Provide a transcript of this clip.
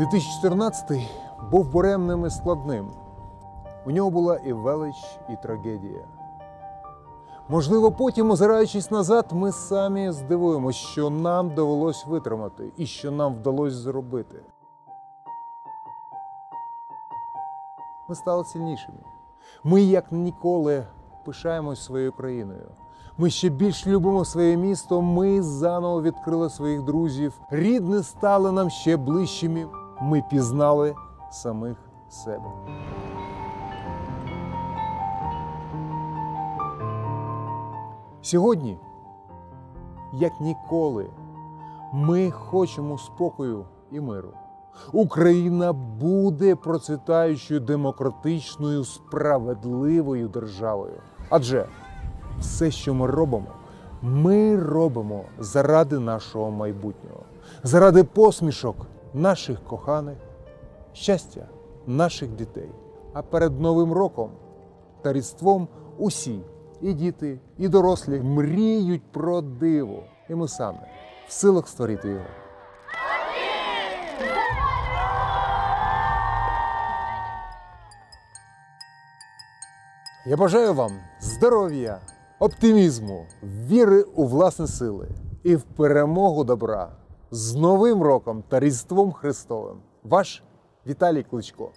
2014 був буремним і складним. У нього була і велич, і трагедія. Можливо, потім, озираючись назад, ми самі здивуємося, що нам довелось витримати і що нам вдалося зробити. Ми стали сильнішими. Ми, як ніколи, пишаємось своєю країною. Ми ще більш любимо своє місто. Ми заново відкрили своїх друзів. Рідні стали нам ще ближчими. Ми пізнали самих себе. Сьогодні, як ніколи, ми хочемо спокою і миру. Україна буде процвітаючою демократичною справедливою державою. Адже все, що ми робимо, ми робимо заради нашого майбутнього, заради посмішок наших коханих, щастя наших дітей. А перед Новим роком та Різдвом усі, і діти, і дорослі мріють про диво. І ми саме в силах створити його. Я бажаю вам здоров'я, оптимізму, віри у власні сили і в перемогу добра з Новим роком та Різдвом Христовим. Ваш Віталій Кличко.